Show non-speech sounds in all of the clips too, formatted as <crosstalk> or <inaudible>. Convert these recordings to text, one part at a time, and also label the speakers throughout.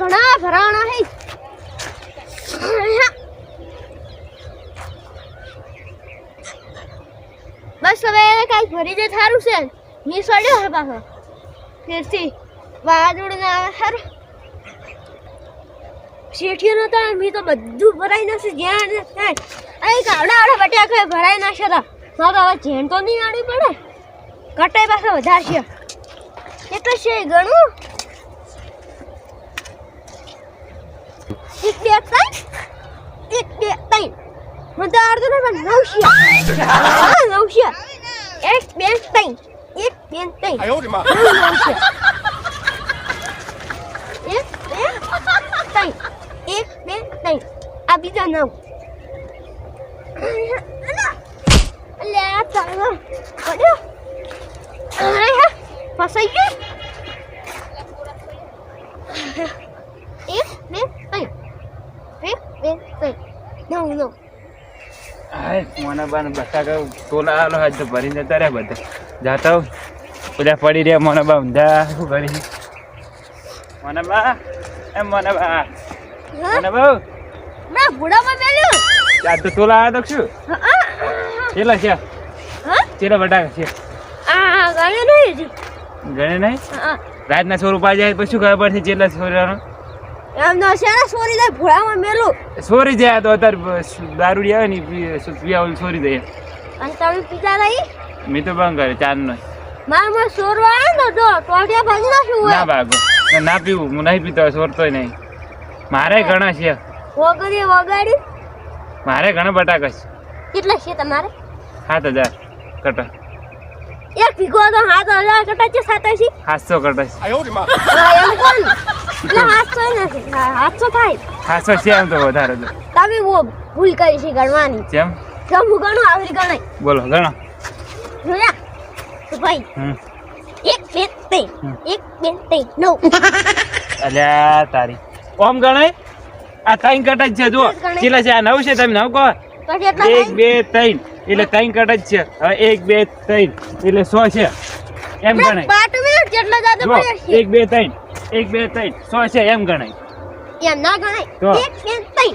Speaker 1: ઘણા ભરાણા હે. બસ હવે કાલ ભરી દે થારું છે, મી સડ્યો હે પાછો. ફેરથી વાદળને આવે સારું શેઠીનો તો મી તો બધું ભરાઈ નાખશે, જ્યાં ને ત્યાં. અહીં કાવડા આવડા બટાકા ભરાઈ નાખશે તો મારે હવે જેન તો નહીં આડવી પડે. કટાઈ પાસે વધારશે. એટલે છે ઘણું. Não, Norman, não chia.
Speaker 2: Ah, não chia. Eles mentem.
Speaker 1: Eles mentem. Ai, onde, mano? Não chia. Eles mentem. Eles mentem. A vida não. Olha, tá lá. Olha. Passa aí. Eles mentem. Eles mentem. Não, não.
Speaker 3: હાય મને બાને બટાકા તોલા આલો આજ તો ભરીને જતા રહ્યા બધા. જાતા બધા પડી રહ્યા મને બા. ઊંધા શું કરી? મને બા એમ મને બા. મોના બહુ
Speaker 1: ના મેલ્યો
Speaker 3: આજ તો તોલા આવ્યા તો શું? કેટલા છે?
Speaker 1: હા?
Speaker 3: કેટલા બટાકા છે?
Speaker 1: આ ગણે નહીં હજુ.
Speaker 3: ગણે નહીં? રાતના સો રૂપિયા જાય પછી શું ખબર પડશે કેટલા સોરીનો?
Speaker 1: એમ નો છે ને સોરી જાય ભોળામાં મેલું.
Speaker 3: સોરી જાય તો અત્યારે દારૂડી આવે ને પીવા સોરી જાય.
Speaker 1: અને તમે પીતા રહી
Speaker 3: મેં તો બંધ કરે ચાર નો.
Speaker 1: મારે માં સોરવા આવે ને તો ટોટિયા ભાગી નાખ્યું હોય?
Speaker 3: ના ભાગો ના પીવું હું નહીં પીતો સોરતોય નહીં. મારે ઘણા છે.
Speaker 1: વગડી વગાડી.
Speaker 3: મારે ઘણા બટાકા છે.
Speaker 1: કેટલા છે તમારે?
Speaker 3: સાત હજાર કટા.
Speaker 1: એક ભીગો તો સાત હજાર કટા છે સાતાશી
Speaker 3: સાતસો કટા છે.
Speaker 1: એમ કોણ? હાથસો હાથસો થાય.
Speaker 3: સાતસો છે એમ તો વધારે
Speaker 1: તમે વો ભૂલ કરી છે ગણવાની.
Speaker 3: જેમ
Speaker 1: જેમ હું ગણું આવડી ગણાય.
Speaker 3: બોલો ગણો.
Speaker 1: જોયા? તો ભાઈ એક બે
Speaker 3: તે
Speaker 1: એક બે તે નવ.
Speaker 3: અલ્યા તારી. ઓમ ગણાય? આ ત્રણ કટ જ છે
Speaker 1: જો.
Speaker 3: કેટલા છે? આ નવ છે તમે નવ કહો. એક બે ત્રણ. એટલે ત્રણ કટ જ છે. હવે એક બે ત્રણ. એટલે સો છે. એમ ગણાય. એક બે ત્રણ. એક બે ત્રણ. સો છે એમ ગણાય.
Speaker 1: એમ ના ગણાય.
Speaker 3: તો.
Speaker 1: એક બે ત્રણ.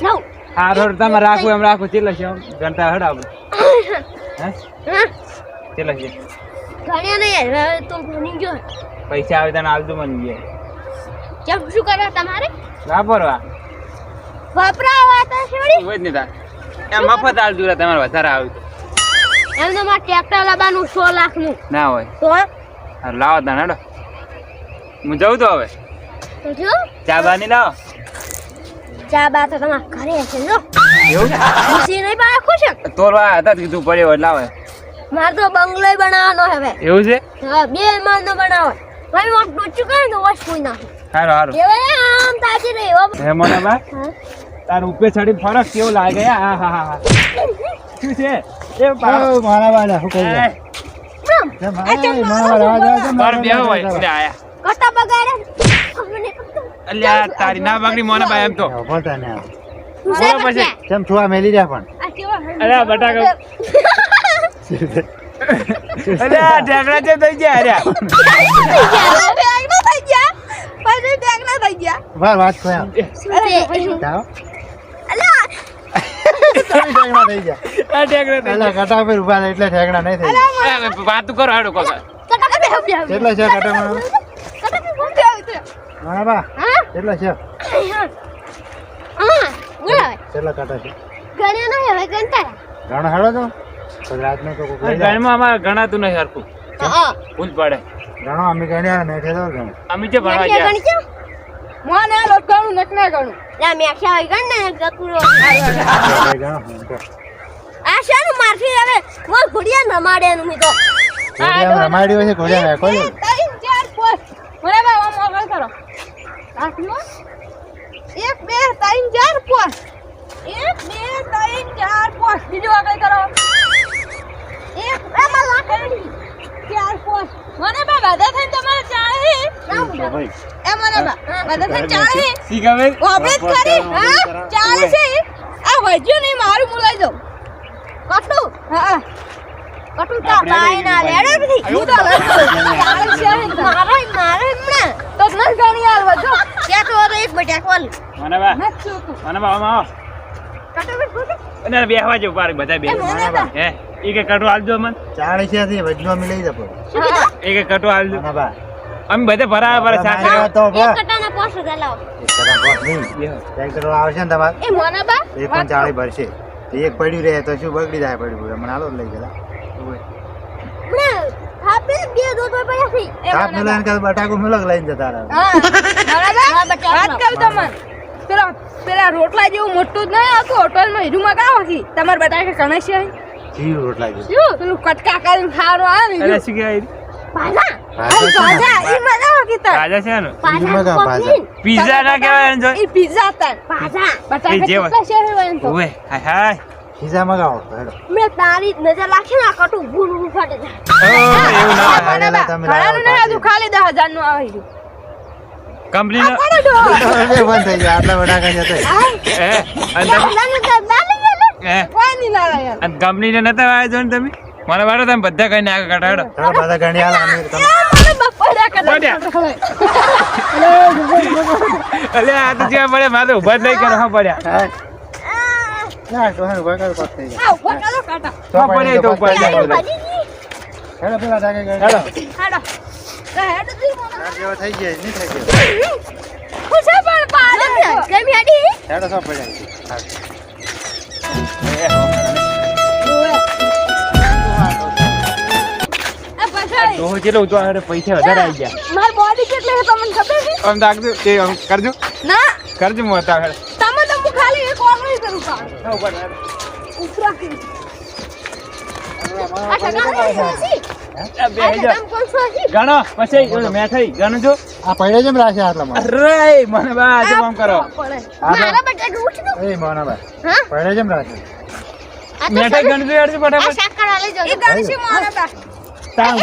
Speaker 1: નવ
Speaker 3: હા રોડ તમે રાખવું એમ રાખું કેટલા છે ઘંટા હડ આપણે હે?
Speaker 1: હા.
Speaker 3: છે?
Speaker 1: ગણ્યા નહીં તો ભણી ગયો.
Speaker 3: પૈસા આવે તને આવતું મને ગયા.
Speaker 1: કેમ? શું કરવા તમારે?
Speaker 3: વાપરવા.
Speaker 1: વપરાવા તો છે
Speaker 3: હોય જ નહીં તાર એમ મફત આવતું રહે તમારે વધારે આવ્યું
Speaker 1: એમ મારે ટ્રેક્ટર લાવવાનું સો લાખનું.
Speaker 3: ના હોય.
Speaker 1: તો?
Speaker 3: હારું લાવો તને હેડો. હું જઉં તો હવે?
Speaker 1: તો જો
Speaker 3: ચા બાની લાવો.
Speaker 1: ચા બા તો તમારા ઘરે હશે જો
Speaker 3: એવું
Speaker 1: ખુશી નહીં પાડે ખુશ
Speaker 3: તોરવા હતા કીધું પડ્યો એટલે લાવે.
Speaker 1: મારે તો બંગલો બનાવવાનો હવે.
Speaker 3: એવું છે?
Speaker 1: હા બે માળનો બનાવો. ભાઈ હું ટોચું કરે વોશ કોઈ નાખું. એવે આમ તાજી રહી હો.
Speaker 3: હે મોના બા તાર ઉપર ચડી ફરક કેવું લાગે? હા હા હા શું છે? એ
Speaker 4: મારા વાળા કહી?
Speaker 1: આ
Speaker 4: વાળા છે, વાળા
Speaker 1: કટા બગાડે
Speaker 3: અલ્યા તારી ના બાગડી મોના ભાઈ એમ તો.
Speaker 4: બોલતા નહીં
Speaker 3: બોલો પછી.
Speaker 4: કેમ છુઆ મેલી રહ્યા પણ?
Speaker 1: આ કેવા અરે
Speaker 3: અલ્યા બટાકા અલ્યા ઢેકડા છે થઈ ગયા
Speaker 1: બેગના થઈ ગયા પછી બેગના થઈ ગયા
Speaker 4: વાર વાત.
Speaker 1: અરે
Speaker 4: ઠેકણા થઈ ગયા?
Speaker 3: આ ઢેકડા
Speaker 4: કટા પર ઊભા એટલે ઠેકડા નહીં થઈ
Speaker 3: વાતું કરો હાડો કોકા.
Speaker 4: કેટલા છે કટામાં?
Speaker 1: બેહ
Speaker 4: બા કેટલા છે?
Speaker 1: હા હા બોલાવે
Speaker 4: કેટલા કાંટા છે?
Speaker 1: ગણ્યા નહીં હવે ગણતા
Speaker 4: ઘણા હાડો તો. રાતનો તો.
Speaker 3: ઘરમાં અમારે ગણાતું નહીં હરખું.
Speaker 1: હા
Speaker 3: ભૂલ પડે.
Speaker 4: ઘણો અમે ગણ્યા ને તો ગણો
Speaker 3: અમે જે ભણવા ગયા.
Speaker 1: મોન આ લોટ ગણું નક ના ગણું. લા મે આખા ગણ ને ગકુરો
Speaker 4: એ ગણો એમ
Speaker 1: આ શાનું મારથી હવે? મો ઘોડિયા નમાડે નું મી તો.
Speaker 4: ઘોડિયા નમાડ્યો છે ઘોડિયા કોઈ નહીં.
Speaker 1: ત્રણ ચાર પાંચ મને બા આમ આગળ કરો આઠનો એક બે ત્રણ ચાર પાંચ. એક બે ત્રણ ચાર પાંચ. બીજું આગળ કરો. એક એમાં લાકડી ચાર પાંચ. મને બા બધા થઈને તમારે
Speaker 4: ભાઈ.
Speaker 1: એ મને બા બધા ચાલે
Speaker 3: શી ખબર
Speaker 1: આપણે જ કરી હા ચાલે છે આ વજ્યું નહીં મારું મુલાઈ દો કટલું હા. ના લેડે બધી. હું તો છે મારે તો ગણી તો એક બટા કોલ
Speaker 3: મને બા. મને બા આમાં
Speaker 1: કટુ બી ફૂટું
Speaker 3: અને બેહવા જેવું પારે બધા બે. હે? એક કે કટુ આલજો મન.
Speaker 4: ચાળીસથી વજનો અમે લઈ જપો
Speaker 1: કીધું?
Speaker 3: કટુ આલજો
Speaker 4: બા.
Speaker 3: અમે બધે ભરા ભરા કર્યો.
Speaker 4: તો
Speaker 1: એક કટાના લાવો
Speaker 4: એક નહીં. ટ્રેક્ટર આવશે ને તમારે?
Speaker 1: એ મોના બા.
Speaker 4: એ પણ ચાળી ભરશે. એક પડ્યું રહે તો શું બગડી જાય પડ્યું. હમણાં હાલો જ લઈ ગયેલા
Speaker 1: હમણાં થાપે બે દો તો પડ્યા છે. એ
Speaker 4: સાપ
Speaker 1: મોના
Speaker 4: મિલાન કે બટાકું મિલક લઈને જતા રહે.
Speaker 1: વાત કરું તમને. પેલા પેલા રોટલા જેવું મોટું જ નહીં હતું હોટલમાં હીરું માં કાવો છી? તમારે બટાકા કણે છે
Speaker 4: જીવ રોટલા જેવું.
Speaker 1: શું? પેલું કટકા કરીને ખાવાનું આવે ને.
Speaker 3: શું કહેવાય?
Speaker 1: પાજા
Speaker 4: ભાજા
Speaker 1: અરે ભાજા. ઈ તા
Speaker 3: પાજા છે ને?
Speaker 4: મગા ભાજા.
Speaker 3: પીઝા ના કહેવાય એને જો.
Speaker 1: ઈ પિઝા તા પાજા બટાકા. કેટલા છે હોય એમ તો?
Speaker 3: ઓવે હાય હાય.
Speaker 4: પીઝા મગાવો હેડો.
Speaker 1: મેં તારી નજર રાખી ના કટુ ભૂલ ભૂલ ફાટે જાય <laughs>
Speaker 3: એવું ના
Speaker 1: બા,
Speaker 4: તમે
Speaker 1: ઘણાનું
Speaker 4: લાવો
Speaker 1: હજુ ખાલી દસ હજારનું આવે આ કોનો ડોહો? <laughs>
Speaker 4: બંધ થઈ ગયા આટલા બટાકા જતા
Speaker 3: એ અને
Speaker 1: ના કોઈ નહીં ના યાર.
Speaker 3: અને કંપનીને નતા આવ્યા જો ને તમે? મને વાળો તમે બધા કઈ આગળ
Speaker 4: કટાડો બધા ગણી આલા અમે તમે.
Speaker 3: અલે આ તો જ્યાં પડે મારે ઊભા જ નહીં કરવા પડ્યા.
Speaker 4: હા. ના તો થઈ જાય
Speaker 1: આ ઊભા કરો કાકા.
Speaker 4: તો
Speaker 3: પડે તો
Speaker 4: થઈ
Speaker 3: ઉપર
Speaker 4: જાય. હેડો પેલા.
Speaker 3: હેડો.
Speaker 1: હેડ મને.
Speaker 4: જેવા થઈ ગયા નહીં થઈ ગયો
Speaker 1: ખુશી પણ પાડે કેમ હેડી?
Speaker 4: હેડો સૌ હા.
Speaker 3: પૈસા વધારે આવી ગયા
Speaker 1: મારી બોડી કેટલી છે તમને ખબર છે
Speaker 3: આમ દાખજો તે આમ કરજો
Speaker 1: ના
Speaker 3: કરજો હું હતા હેડ
Speaker 1: કરું કામ ના
Speaker 3: ગણો પછી
Speaker 4: આ પડે જેમ રાખે આટલા માં
Speaker 3: અરે મને બા આજે કામ કરો.
Speaker 1: મારા
Speaker 4: બટા જેમ રાખે.
Speaker 1: મેઠે
Speaker 3: ગણજો યાર ફટાફટ.
Speaker 1: શાક કરા લેજો એ ગણશી મારા બા.
Speaker 3: તાં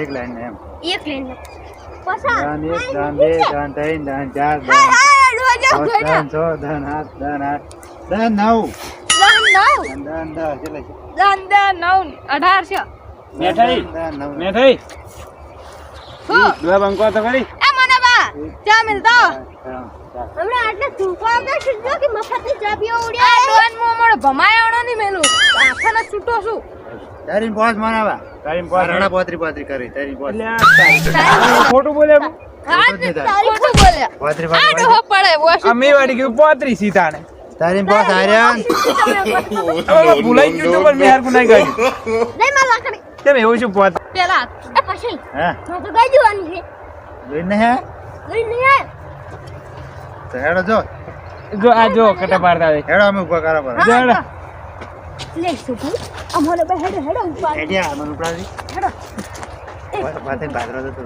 Speaker 3: એક
Speaker 4: લાઈન એમ
Speaker 1: એક લઈને.
Speaker 4: ધન એક ધન બે ધન ત્રણ ધન ચાર ધન. ધન છ ધન આઠ ધન આઠ ધન નવ
Speaker 1: દન નવ.
Speaker 4: ધન ધન દસ
Speaker 1: દન નવ. અઢાર છે.
Speaker 3: મેઠાઈ
Speaker 4: ધન
Speaker 3: મેઠાઈ
Speaker 1: હું?
Speaker 3: દુઆ બંકો તો કરી
Speaker 1: એ મને બા ચા મિલતો. હમણાં આટલે થૂંકવા આવતા છે જો કે મફતની ચા પીવા ઉડ્યા? આ ડોન મો મોડો ભમાયાણો ની મેલું. આખાને છૂટો છું.
Speaker 4: તારીને પાંચ મનાવા
Speaker 3: તારી
Speaker 4: રણા પોતરી પોતરી કરી તારી બોસ
Speaker 3: ખોટું બોલે
Speaker 1: તારી શું બોલ્યા
Speaker 4: પોતરી
Speaker 1: આ
Speaker 4: પોતરી
Speaker 1: ડોહો પડે વોશ
Speaker 3: અમે વાડી ગયું પોત્રી સીતાને.
Speaker 4: તારી પાંચ હાર્યા
Speaker 3: હવે ભૂલાઈ ગયું તો પણ મેં હારકું નહીં કર્યું
Speaker 1: નહીં માં લાકડી.
Speaker 3: કેમ એવું છું પોત
Speaker 1: પેલા. એ પછી
Speaker 4: હા?
Speaker 1: હું તો ગઈ જવાની છે.
Speaker 4: જોઈને હે?
Speaker 1: ગઈ હે.
Speaker 4: તો હેડો જો.
Speaker 3: જો આ જો કટા પાડતા આવે
Speaker 4: હેડો અમે ઊભા કરા પર.
Speaker 3: જો હેડો.
Speaker 1: લે સુભુ અમોને બે હેડો હેડો ઉપર
Speaker 4: હેડ્યા મને ઉપડાવી
Speaker 1: હેડો.
Speaker 4: માથે બાદરો તો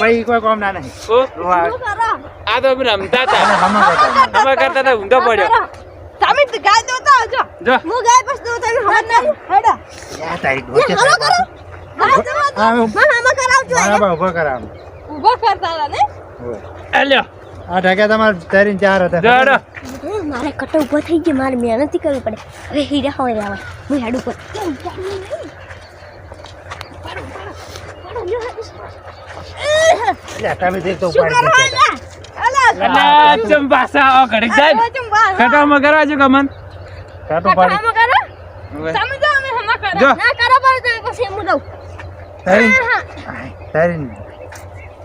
Speaker 4: ભાઈ કોઈ કોમ ના નહીં.
Speaker 3: ઓ,
Speaker 4: રોવા
Speaker 1: કરો
Speaker 3: આ તો રમતા હતા.
Speaker 4: કરતા
Speaker 3: હતા. ઊંધો પડ્યો.
Speaker 1: તો ગાય દો તો જો.
Speaker 3: જો
Speaker 1: હું ગાય બસ દો તમે હમણાં નહીં. હેડો.
Speaker 4: યા તારી ડોકે
Speaker 1: કરો. ગાય દો
Speaker 4: હા અમે
Speaker 1: કરાવજો
Speaker 4: મારા બા ઊભા
Speaker 1: ઊભો કરતા ને?
Speaker 3: અલ્યો
Speaker 4: આ ઢાક્યા તમારે તારી ચાર હતા
Speaker 3: જો
Speaker 1: મારે કટો ઊભો થઈ ગયો. મારે મહેનત કરવી પડે. હવે હીરા હોય આવે હું હેડ ઉપર.
Speaker 4: તમે દેખ તો ઉપાડી
Speaker 3: પાછા જાય કટામાં કરવા જો કમન
Speaker 4: કાંટો પાડી
Speaker 3: જો.
Speaker 4: તારી. તારી.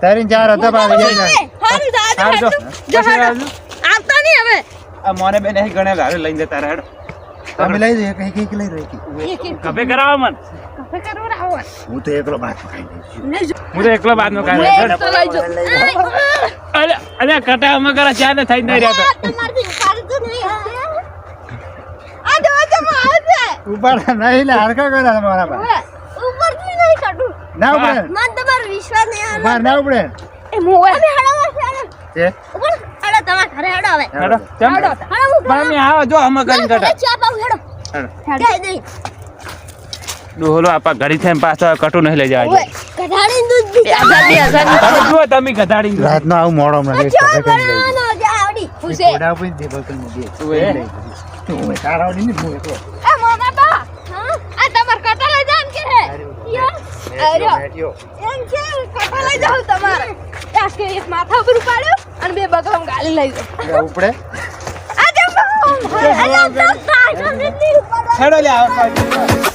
Speaker 4: તારી ચાર હતા પાડી જાય
Speaker 3: હાર જો પછી
Speaker 1: આવતા નહીં હવે.
Speaker 3: આ મોને બેન ગણે લારે લઈને જતા રહે
Speaker 4: તમે લઈ લઈ.
Speaker 3: કપે કરાવો મન
Speaker 1: કફે કરો રાવો
Speaker 4: હું તો એકલો ભાત
Speaker 3: હું તો એકલો બાદ નો કાઢ
Speaker 1: અરે
Speaker 3: અલે અલે કટામાં કરા ચા ને થઈ જ નહીં રહેતો
Speaker 1: તમારથી ઉપાડતું નહીં આ જો જો
Speaker 4: ઉપાડ નહીં ને હરખા કર્યા મારા
Speaker 1: પર ઉપરથી નહીં કાઢું
Speaker 4: ના ઉપર
Speaker 1: મન તમારો વિશ્વાસ નહીં આવે
Speaker 4: ઉપાડ ના ઉપડે.
Speaker 1: એ મોય ને હળવા છે?
Speaker 4: ઉપર
Speaker 1: ઉપર તમાર ઘરે હેડો હવે.
Speaker 3: હેડો ચમ
Speaker 1: હેડો તા.
Speaker 3: પણ અમે આવો જો અમે કરીને કાઢા.
Speaker 1: ચા પાઉં, હેડો
Speaker 3: હેડો
Speaker 1: હેડો દઈ.
Speaker 3: ડોહલો આપા ઘડી થઈને પાછો કટુ નહીં લઈ જવાય
Speaker 1: ગધાડી કઢાળીને દૂધ પી આઝાદી આઝાદી.
Speaker 3: જુઓ તમે ગધાડી
Speaker 4: રાતનો આવું મોડો મને કરી
Speaker 1: જે આવડી. ખુશે
Speaker 4: ઘોડા ઉપર દે બકલ ને દે.
Speaker 3: ઓય.
Speaker 4: ઓય, તારા આવડી ને હું એકલો.
Speaker 1: એ મોના બા હા આ તમાર કટા લઈ જાન કે હે યો એમ છે? કટા લઈ જાવ તમારે. કે એક માથા ઉપર ઉપાડ્યો અને બે બગલમ ગાલી લઈ
Speaker 4: એટલે ઉપડે.
Speaker 1: આ જમ અરે તો પાછળ નથી ઉપાડવા
Speaker 3: હેડો લે આવો.